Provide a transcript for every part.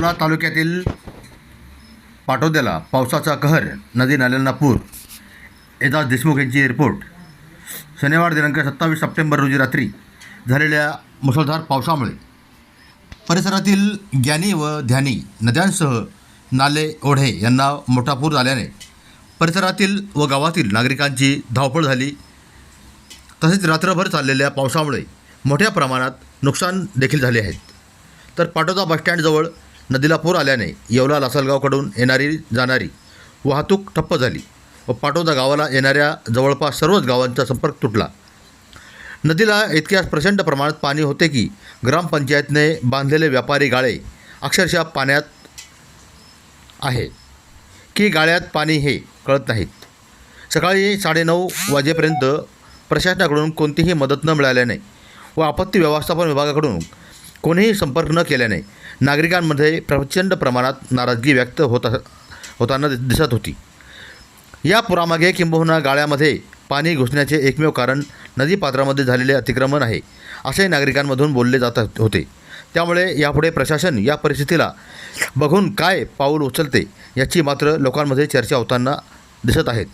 येवला तालुक्यातील पाटोद्याला पावसाचा कहर नदी नाल्यांना पूर. एजाज देशमुख यांची रिपोर्ट. शनिवार दिनांक सत्तावीस सप्टेंबर रोजी रात्री झालेल्या मुसळधार पावसामुळे परिसरातील ज्ञानी व ध्यानी नद्यांसह नाले ओढे यांना मोठा पूर आल्याने परिसरातील व गावातील नागरिकांची धावपळ झाली. तसेच रात्रभर चाललेल्या पावसामुळे मोठ्या प्रमाणात नुकसान देखील झाले आहेत तर पाटोदा बसस्टँडजवळ नदीला पूर आल्याने येवला लासलगावकडून येणारी जाणारी वाहतूक ठप्प झाली व पाटोदा गावाला येणाऱ्या जवळपास सर्वच गावांचा संपर्क तुटला. नदीला इतक्या प्रचंड प्रमाणात पाणी होते की ग्रामपंचायतने बांधलेले व्यापारी गाळे अक्षरशः पाण्यात आहे. की गाळ्यात पाणी हे कळत नाहीत. सकाळी साडेनऊ वाजेपर्यंत प्रशासनाकडून कोणतीही मदत न मिळाल्याने व आपत्ती व्यवस्थापन विभागाकडून कोणीही संपर्क न केल्याने नागरिकांमध्ये प्रचंड प्रमाणात नाराजगी व्यक्त होत होताना दिसत होती. या पुरामागे किंबहुना गाळ्यामध्ये पाणी घुसण्याचे एकमेव कारण नदीपात्रामध्ये झालेले अतिक्रमण आहे असे नागरिकांमधून बोलले जात होते. त्यामुळे यापुढे प्रशासन या परिस्थितीला बघून काय पाऊल उचलते याची मात्र लोकांमध्ये चर्चा होताना दिसत आहेत.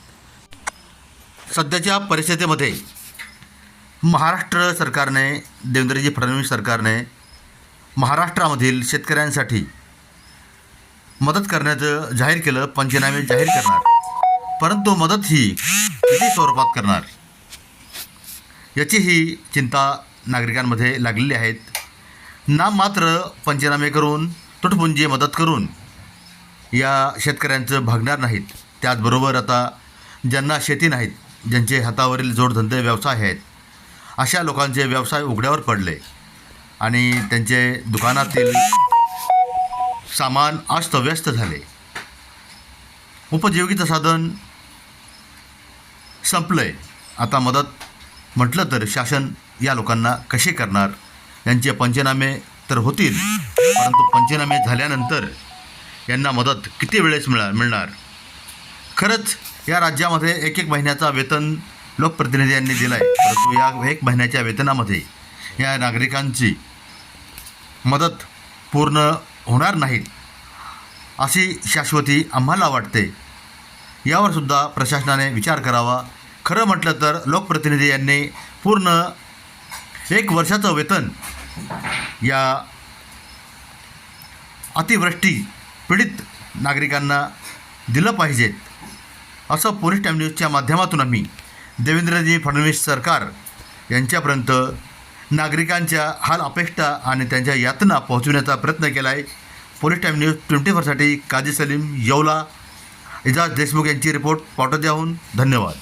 सध्याच्या परिस्थितीमध्ये महाराष्ट्र सरकारने देवेंद्रजी फडणवीस सरकारने महाराष्ट्रामधील शेतकऱ्यांसाठी मदत करण्याचं जाहीर केलं पंचनामे जाहीर करणार. परंतु मदत ही किती स्वरूपात करणार? याचीही चिंता नागरिकांमध्ये लागलेली आहेत. ना मात्र पंचनामे करून तुटपुंजी मदत करून या शेतकऱ्यांचं भागणार नाहीत. त्याचबरोबर आता ज्यांना शेती नाहीत ज्यांचे हातावरील जोडधंदे व्यवसाय आहेत अशा लोकांचे व्यवसाय उघड्यावर पडले. आणि त्यांचे दुकानातील सामान अस्तव्यस्त झाले. उपजीविकेचं साधन संपलं आहे आता मदत म्हटलं तर शासन या लोकांना कसे करणार? यांचे पंचनामे तर होतील परंतु पंचनामे झाल्यानंतर यांना मदत किती वेळेस मिळा मिळणार? खरंच या राज्यामध्ये एक एक महिन्याचा वेतन लोकप्रतिनिधी यांनी दिला आहे परंतु या एक महिन्याच्या वेतनामध्ये या नागरिकांची मदत पूर्ण होणार नाही अशी शाश्वती आम्हाला वाटते. यावरसुद्धा प्रशासनाने विचार करावा. खरं म्हटलं तर लोकप्रतिनिधी यांनी पूर्ण एक वर्षाचं वेतन या अतिवृष्टी पीडित नागरिकांना दिलं पाहिजेत असं पोलीस टाईम न्यूजच्या माध्यमातून आम्ही देवेंद्रजी फडणवीस सरकार यांच्यापर्यंत नागरिकांच्या हाल अपेक्षा आणि त्यांच्या यातना पोहोचविण्याचा प्रयत्न केला आहे पोलीस टाईम न्यूज ट्वेंटी फोरसाठी काजी सलीम येवला. इजाज देशमुख यांची रिपोर्ट पाठवद्याहून धन्यवाद.